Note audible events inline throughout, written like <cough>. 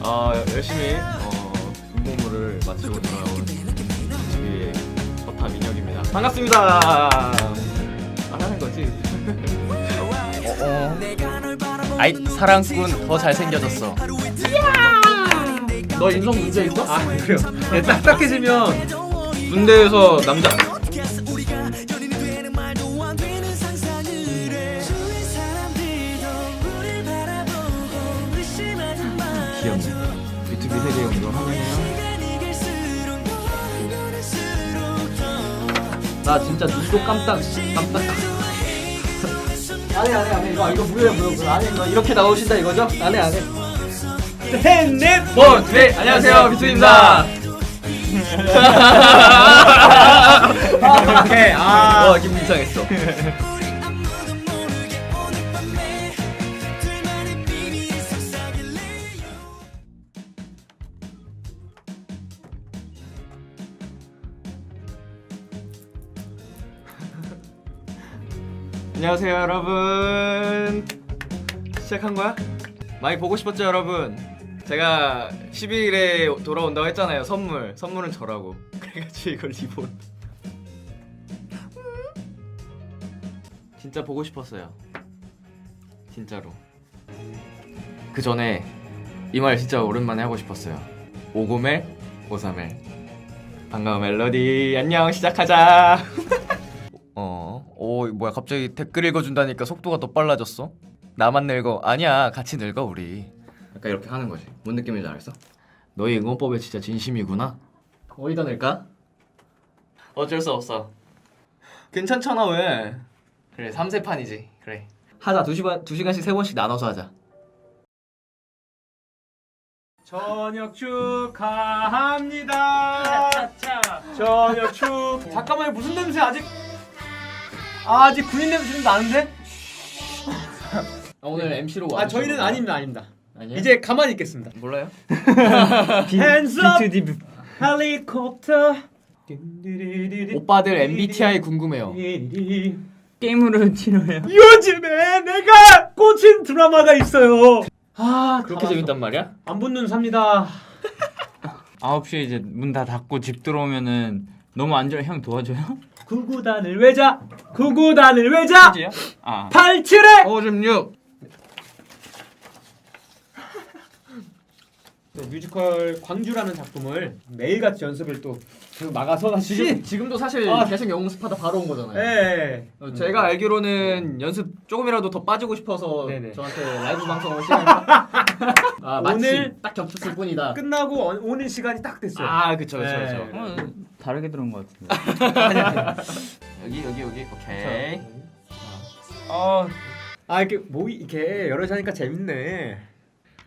어, 열심히 어, 군복무를 마치고 돌아온 우리 버타 민혁입니다. 반갑습니다. 안 하는 거지? 아이 사랑꾼 더 잘생겨졌어 너 인성 문제 있어? 아 그래요. 네, 딱딱해지면 군대에서 남자 귀엽네. B2B 세계 운동 환영해요. 나 진짜 눈도 깜딱 깜딱. 안해 안해 안해 이거 이거 무효야 무효. 안해 이거 이렇게 나오신다 이거죠? 안해 안해. 셋넷 원, 네, 안녕하세요, 비투입니다. <laughs> 오케이 아. 와, 기분 이상했어. 안녕하세요, 여러분. 시작한 거야? 많이 보고 싶었죠, 여러분? 제가 12일에 돌아온다고 했잖아요. 선물. 선물은 저라고. <laughs> 그래가지고 이걸 리본. 진짜 보고 싶었어요. 진짜로. 그 전에 이 말 진짜 오랜만에 하고 싶었어요. 오고멜, 오사멜. 반가운 멜로디. 안녕, 시작하자. <laughs> 어, 오, 뭐야, 갑자기 댓글 읽어준다니까 속도가 더 빨라졌어? 나만 늙어. 아니야, 같이 늙어, 우리. 약간 이렇게 하는 거지. 뭔 느낌인지 알았어? 너희 응원법에 진짜 진심이구나. 어디다 낼까? 어쩔 수 없어. 괜찮잖아, 왜? 그래, 3세판이지. 그래. 하자. 2시간, 2시간씩 3번씩 나눠서 하자. 저녁 축하합니다. 저녁 축. 잠깐만요 무슨 냄새 아직 아직 군인 냄새 좀 나는데? 아, 오늘 MC로 아 저희는 아닙니다 아닙니다. 아니야? 이제 가만히 있겠습니다. 몰라요? <laughs> Hands up, 헬리콥터. 오빠들 MBTI 궁금해요. 게임으로 치료해요 요즘에 내가 꽂힌 드라마가 있어요. 아 그렇게 재밌단 말이야? 안 붙는 삽니다. <laughs> 9시에 이제 문 다 닫고 집 들어오면은 너무 안 좋아 형 도와줘요? 구구단을 외자, 구구단을 외자. 아 87에 516. 뮤지컬 광주라는 작품을 매일같이 연습을 또 계속 나가서 다시 지금 지금도 사실 아. 계속 연습하다 바로 온 거잖아요. 예. 어, 제가 알기로는 연습 조금이라도 더 빠지고 싶어서 네네. 저한테 라이브 방송을 시작 아 마침 오늘 딱 겹쳤을 뿐이다. 끝나고 어- 오는 시간이 딱 됐어요. 아 그쵸 그쵸 네. 그쵸. 어, 다르게 들은 것 같은데 <laughs> 여기 여기 여기 오케이. 어. 아 이렇게 뭐 이렇게 여러 하니까 재밌네.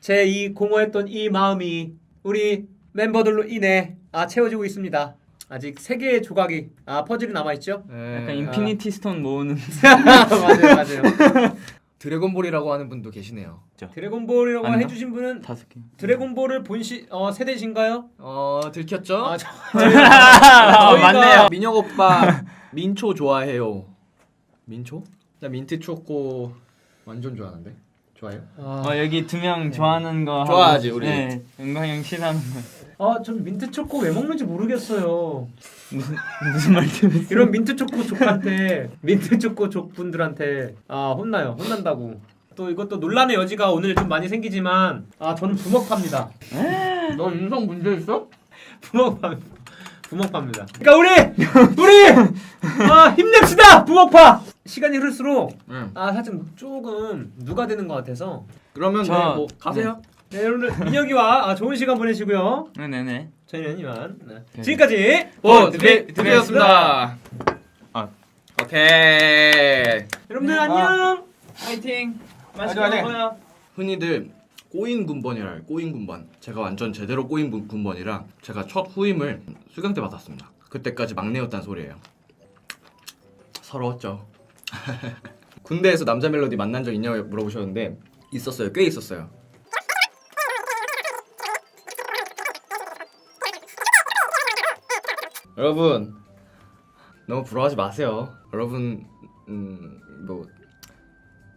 제 이 공허했던 이 마음이 우리 멤버들로 인해 아 채워지고 있습니다. 아직 세 개의 조각이 아 퍼즐이 남아 있죠? 네. 약간 인피니티 스톤 모으는 <laughs> 맞아요, 맞아요. 드래곤볼이라고 하는 분도 계시네요. 드래곤볼이라고 아닌가? 해주신 분은 다섯 개 드래곤볼을 본시 어, 세대신가요? 어 들켰죠? 아, 저, <laughs> 아, 저희가- 맞네요 민혁 오빠 <laughs> 민초 좋아해요. 민초? 나 민트 초코 완전 좋아하는데. 좋아해요? 아, 어, 여기 두 명 좋아하는 거 하고, 좋아하지, 우리. 네 은광 형 싫어하는 거 아, 전 민트 초코 왜 먹는지 모르겠어요. 무슨 무슨 말씀이세요? 이런 민트 초코 족한테 민트 초코 족분들한테 아 혼나요 혼난다고 또 이것도 논란의 여지가 오늘 좀 많이 생기지만 아 저는 부먹파입니다 너 인성 문제 있어? <laughs> 부먹파 부먹파입니다 그러니까 우리 우리 아 힘냅시다 부먹파 시간이 흐를수록 응. 아 살짝 조금 누가 되는 것 같아서 그러면 저- 네, 뭐 가세요. 네 여러분들 민혁이와 아, 좋은 시간 보내시고요 네네네 저희는 이만 네. 네. 지금까지 오, 드디 드디었습니다. 아. 오케이. 여러분들 안녕 파이팅 맛있게 화이팅, 화이팅. 먹어요 흔히들 꼬인 군번이라 해요. 꼬인 군번. 제가 완전 제대로 꼬인 군- 군번이라 제가 첫 후임을 수경 때 받았습니다. 그때까지 막내였단 소리예요. 서러웠죠. <laughs> 군대에서 남자 멜로디 만난 적 있냐고 물어보셨는데 있었어요. 꽤 있었어요. 여러분 너무 부러워하지 마세요. 여러분 음, 뭐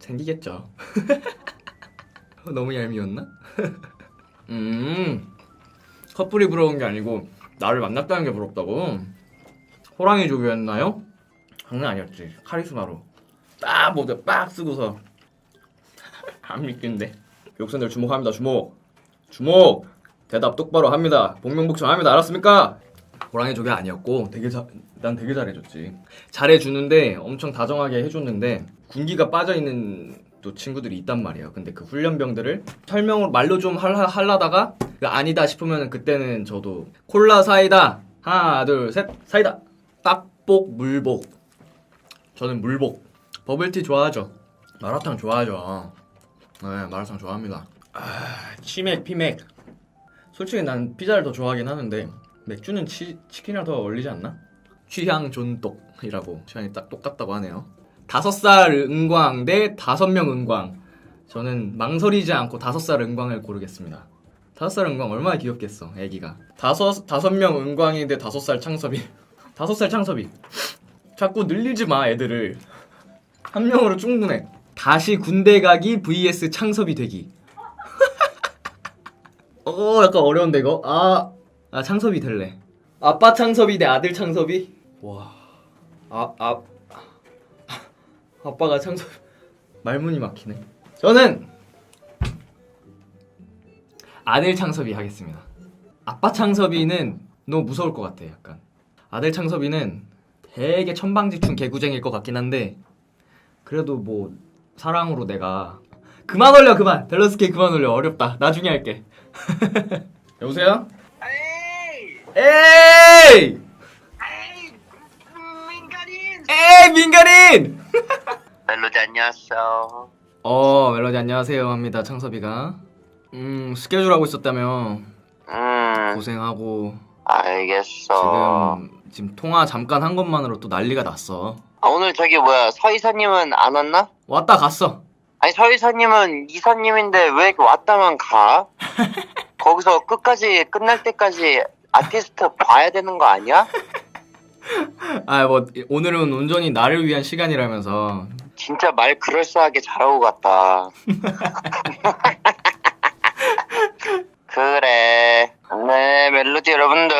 생기겠죠. <laughs> 너무 얄미웠나? <laughs> 음 커플이 부러운 게 아니고 나를 만났다는 게 부럽다고 호랑이 조교였나요? 장난 아니었지 카리스마로 딱 모두 빡 쓰고서 <laughs> 안 믿긴데 욕선들 주목합니다 주목 주목 대답 똑바로 합니다 복명복성 합니다 알았습니까? 호랑이 조교 아니었고 되게 자, 난 되게 잘해줬지. 잘해주는데 엄청 다정하게 해줬는데 군기가 빠져있는 또 친구들이 있단 말이에요. 근데 그 훈련병들을 설명을 말로 좀 할라, 할라다가 그 아니다 싶으면 그때는 저도 콜라 사이다. 하나 둘 셋 사이다. 딱복 물복. 저는 물복. 버블티 좋아하죠. 마라탕 좋아하죠. 네 마라탕 좋아합니다. 아, 치맥 피맥. 솔직히 난 피자를 더 좋아하긴 하는데 맥주는 치, 치킨이랑 더 어울리지 않나? 취향 존똑이라고 취향이 딱 똑같다고 하네요. 다섯 살 은광 대 다섯 명 은광. 저는 망설이지 않고 다섯 살 은광을 고르겠습니다. 다섯 살 은광 얼마나 귀엽겠어 애기가. 다섯 다섯 명 은광이 대 다섯 살 창섭이. <laughs> 다섯 살 창섭이. 자꾸 늘리지 마 애들을. 한 명으로 충분해. 다시 군대 가기 vs 창섭이 되기. <laughs> 어 약간 어려운데 이거? 아, 아 창섭이 될래. 아빠 창섭이 대 아들 창섭이? 와 아 아. 아빠가 창섭. 말문이 막히네. 저는 아들 창섭이 하겠습니다. 아빠 창섭이는 너무 무서울 것 같아 약간. 아들 창섭이는 되게 천방지축 개구쟁일 것 같긴 한데 그래도 뭐 사랑으로 내가 그만 올려 그만! 밸런스 게임 그만 올려 어렵다. 나중에 할게. <laughs> 여보세요? 에이! 에이! 에이! 민간인! 에이 민간인! <laughs> 멜로디 안녕하세요. 어 멜로디 안녕하세요 합니다 창섭이가 음 스케줄 하고 있었다며 음, 고생하고 알겠어. 지금 지금 통화 잠깐 한 것만으로 또 난리가 났어 아, 오늘 저기 뭐야, 서이사님은 안 왔나? 왔다 갔어 아니, 서이사님은 이사님인데 왜 이렇게 왔다만 가? <laughs> 거기서 끝까지, 끝날 때까지 아티스트 봐야 되는 거 아니야? 아 뭐 오늘은 온전히 나를 위한 시간이라면서 진짜 말 그럴싸하게 잘하고 갔다. <laughs> 그래. 네, 멜로디 여러분들.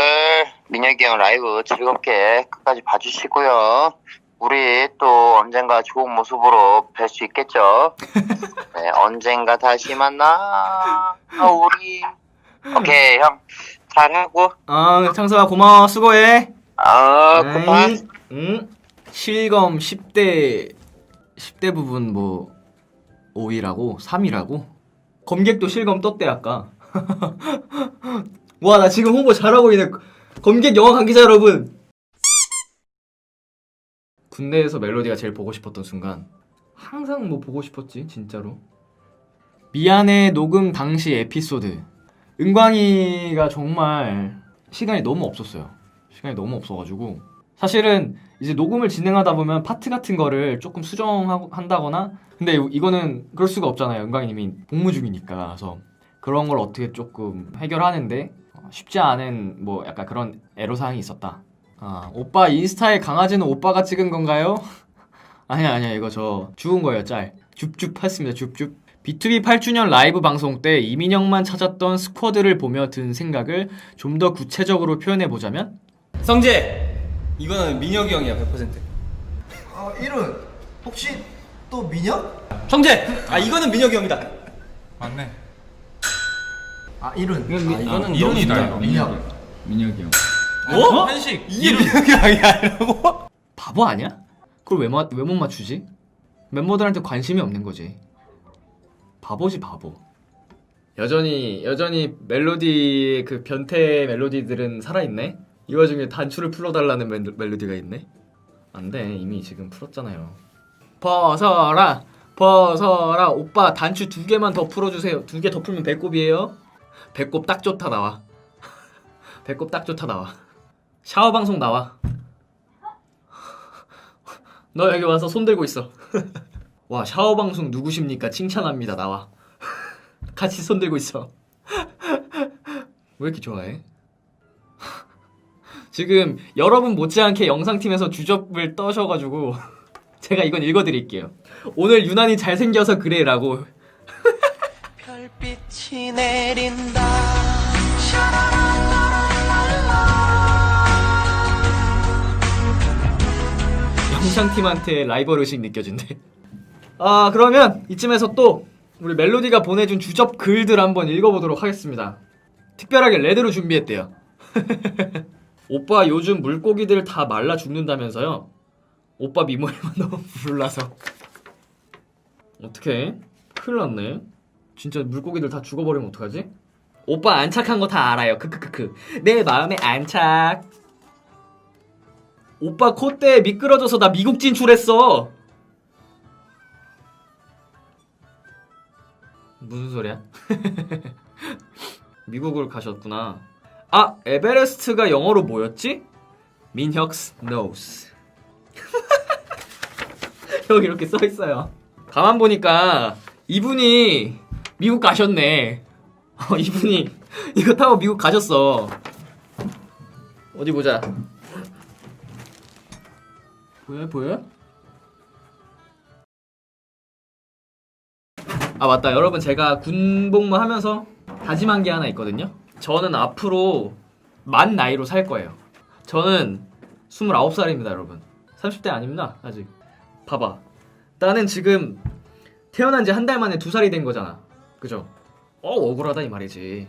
민혁이 형 라이브 즐겁게 끝까지 봐주시고요. 우리 또 언젠가 좋은 모습으로 뵐 수 있겠죠? <laughs> 네, 언젠가 다시 만나. 아, 우리. 오케이, 형. 잘하고. 아 창섭아 고마워. 수고해. 아, 그만. 에이, 응? 실검 10대 10대 부분 뭐 5위라고? 3위라고? 검객도 실검 떴대 아까. <laughs> 와 나 지금 홍보 잘하고 있네 검객 영화 관계자 여러분. 군대에서 멜로디가 제일 보고 싶었던 순간 항상 뭐 보고 싶었지 진짜로. 미안해 녹음 당시 에피소드 은광이가 정말 시간이 너무 없었어요. 시간이 너무 없어가지고. 사실은 이제 녹음을 진행하다 보면 파트 같은 거를 조금 수정하고 한다거나 근데 이- 이거는 그럴 수가 없잖아요. 은광이님이 복무 중이니까. 그래서 그런 걸 어떻게 조금 해결하는데 어, 쉽지 않은 뭐 약간 그런 애로사항이 있었다. 아 오빠 인스타에 강아지는 오빠가 찍은 건가요? <laughs> 아니야 아니야. 이거 저 죽은 거예요 짤. 줍줍 했습니다. 줍줍 B2B 8주년 라이브 방송 때 이민혁만 찾았던 스쿼드를 보며 든 생각을 좀 더 구체적으로 표현해 보자면? 성재 이거는 민혁이 형이야 100%아 이룬 혹시 또 민혁? 성재! 아 이거는 민혁이 형이다. 아 이룬 이건, 아, 이거는 이론이다 이거 민혁 민혁이 형. 어? 한식. 이게 민혁이 형이야 바보 아니야? 그걸 왜 못 맞추지? 멤버들한테 관심이 없는 거지. 바보지 바보. 여전히 여전히 멜로디 그 변태 멜로디들은 살아있네. 이 와중에 단추를 풀어달라는 멜- 멜로디가 있네. 안돼 이미 지금 풀었잖아요. 벗어라 벗어라 오빠 단추 두 개만 더 풀어주세요. 두 개 더 풀면 배꼽이에요. 배꼽 딱 좋다 나와. <laughs> 배꼽 딱 좋다 나와. 샤워 방송 나와. <laughs> 너 여기 와서 손 들고 있어. <laughs> 와 샤워 방송 누구십니까? 칭찬합니다. 나와. <laughs> 같이 손 들고 있어. <laughs> 왜 이렇게 좋아해? <laughs> 지금 여러분 못지않게 영상팀에서 주접을 떠셔가지고 제가 이건 읽어드릴게요. 오늘 유난히 잘생겨서 그래라고. 별빛이 내린다 영상팀한테 라이벌 의식 느껴진대. 아 그러면 이쯤에서 또 우리 멜로디가 보내준 주접 글들 한번 읽어보도록 하겠습니다. 특별하게 레드로 준비했대요. <laughs> 오빠 요즘 물고기들 다 말라 죽는다면서요? 오빠 미모에만 <laughs> 너무 불나서 어떡해? 큰일 났네. 진짜 물고기들 다 죽어버리면 어떡하지? 오빠 안착한 거 다 알아요. 크크크크. 내 마음에 안착. 오빠 콧대에 미끄러져서 나 미국 진출했어. 무슨 소리야? <laughs> 미국을 가셨구나. 아, 에베레스트가 영어로 뭐였지? 민혁스 knows. <laughs> 여기 이렇게 써 있어요. 가만 보니까 이분이 미국 가셨네. 어, 이분이 <laughs> 이거 타고 미국 가셨어. 어디 보자. 보여 보여? 아 맞다. 여러분 제가 군복무 하면서 다짐한 게 하나 있거든요. 저는 앞으로 만 나이로 살 거예요. 저는 29살입니다 여러분. 30대 아닙니다 아직. 봐봐. 나는 지금 태어난 지 한 달 만에 두 살이 된 거잖아. 그죠? 어 억울하다 이 말이지.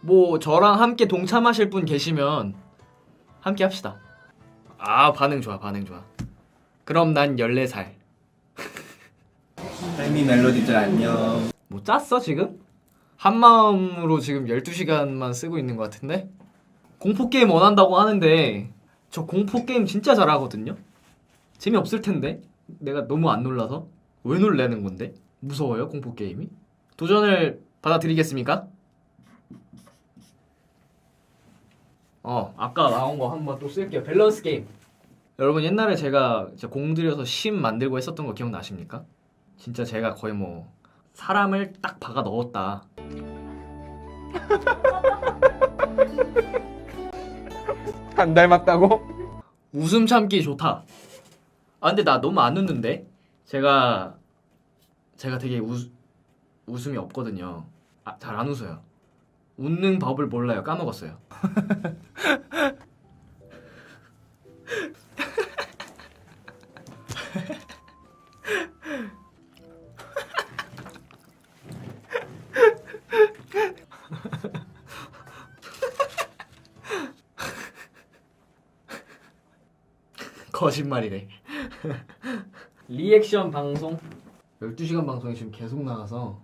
뭐 저랑 함께 동참하실 분 계시면 함께 합시다. 아 반응 좋아 반응 좋아. 그럼 난 14살. 헬 미 멜로디들 안녕. 뭐 짰어 지금? 한 마음으로 지금 12시간만 쓰고 있는 것 같은데? 공포 게임 원한다고 하는데 저 공포 게임 진짜 잘하거든요? 재미없을 텐데? 내가 너무 안 놀라서? 왜 놀래는 건데? 무서워요 공포 게임이? 도전을 받아들이겠습니까? 어 아까 나온 거 한 번 또 쓸게요 밸런스 게임 여러분 옛날에 제가 공들여서 심 만들고 했었던 거 기억나십니까? 진짜 제가 거의 뭐 사람을 딱 박아 넣었다. <laughs> 안 닮았다고? 웃음 참기 좋다. 아 근데 나 너무 안 웃는데? 제가 제가 되게 웃 웃음이 없거든요. 아, 잘 안 웃어요. 웃는 법을 몰라요. 까먹었어요. <laughs> 거짓말이래. <laughs> 리액션 방송? 12시간 방송이 지금 계속 나가서.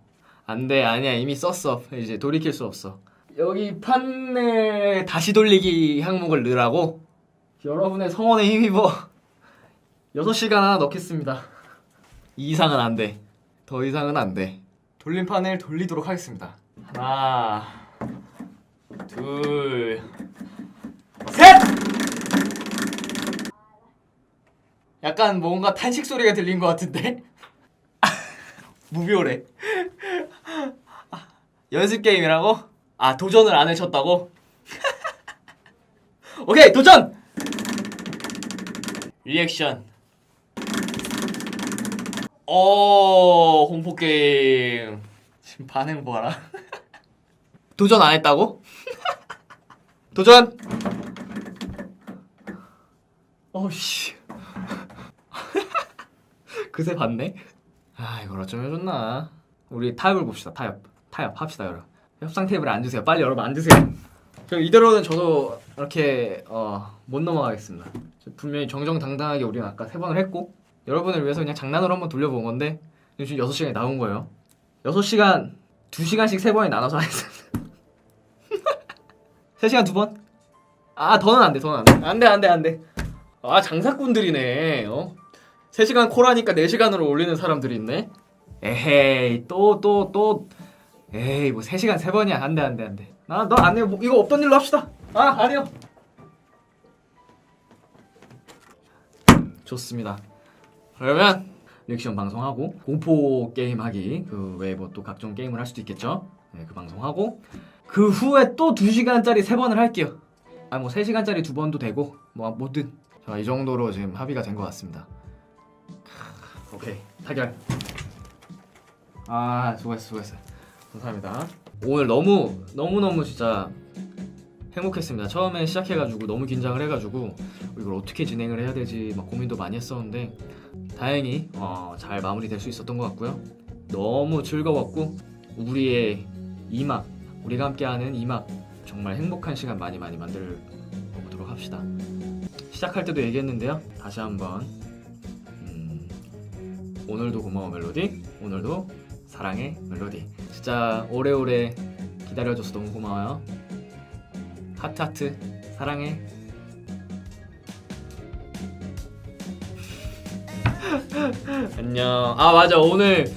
안돼 아니야. 이미 썼어. 이제 돌이킬 수 없어. 여기 판넬 다시 돌리기 항목을 넣으라고? 여러분의 성원에 힘입어. 6시간 하나 넣겠습니다. 이 이상은 안돼. 더 이상은 안돼. 돌림 판넬 돌리도록 하겠습니다. 하나 둘셋 약간 뭔가 탄식 소리가 들린 것 같은데? <laughs> 무료래. <laughs> 연습 게임이라고? 아 도전을 안 하셨다고? <laughs> 오케이 도전! 리액션. 어 공포 게임. 지금 반응 봐라. 도전 안 했다고? 도전. 어씨. 그새 봤네. 아 이걸 어쩜 해줬나. 우리 타협을 봅시다. 타협. 타협 합시다 여러분. 협상 테이블에 앉으세요. 빨리 여러분 앉으세요. 저 이대로는 저도 이렇게 어, 못 넘어가겠습니다. 저 분명히 정정당당하게 우리는 아까 세 번을 했고 여러분을 위해서 그냥 장난으로 한번 돌려본 건데 지금 6시간이 나온 거예요. 6시간 2시간씩 세 번에 나눠서 하겠습니다. <laughs> 3시간 두 번? 아 더는 안 돼. 더는 안 돼. 안 돼. 안 돼. 안 돼. 아 장사꾼들이네. 어? 3시간 콜하니까 4시간으로 올리는 사람들이 있네. 에헤이 또 또 또. 에이 뭐 3시간 3번이야. 안돼 안돼 안돼. 나너 안해. 뭐, 이거 없던 일로 합시다. 아 아니요. 좋습니다. 그러면 리액션 방송하고 공포 게임 하기 그 외에 뭐 또 각종 게임을 할 수도 있겠죠? 네, 그 방송하고 그 후에 또 2시간짜리 3번을 할게요. 아 뭐 3시간짜리 2번도 되고 뭐 뭐든. 자 이 정도로 지금 합의가 된 것 같습니다 오케이 타결 아 수고했어 수고했어 감사합니다. 오늘 너무 너무 너무 진짜 행복했습니다. 처음에 시작해가지고 너무 긴장을 해가지고 이걸 어떻게 진행을 해야 되지 막 고민도 많이 했었는데 다행히 어, 잘 마무리될 수 있었던 것 같고요. 너무 즐거웠고 우리의 2막 우리가 함께하는 2막 정말 행복한 시간 많이 많이 만들어 보도록 합시다. 시작할 때도 얘기했는데요. 다시 한번 음, 오늘도 고마워 멜로디 오늘도 사랑해 멜로디. 진짜 오래오래 기다려줘서 너무 고마워요. 하트 하트. 사랑해. <laughs> 안녕. 아 맞아. 오늘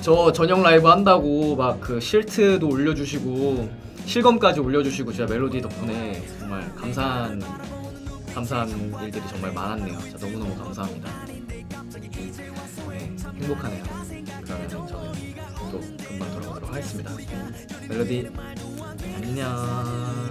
저 저녁 라이브 한다고 막 그 실트도 올려주시고 실검까지 올려주시고 진짜 멜로디 덕분에 정말 감사한 감사한 일들이 정말 많았네요. 너무너무 감사합니다. 네 행복하네요. 그러면 저는 또 금방 돌아오도록 하겠습니다. 멜로디 안녕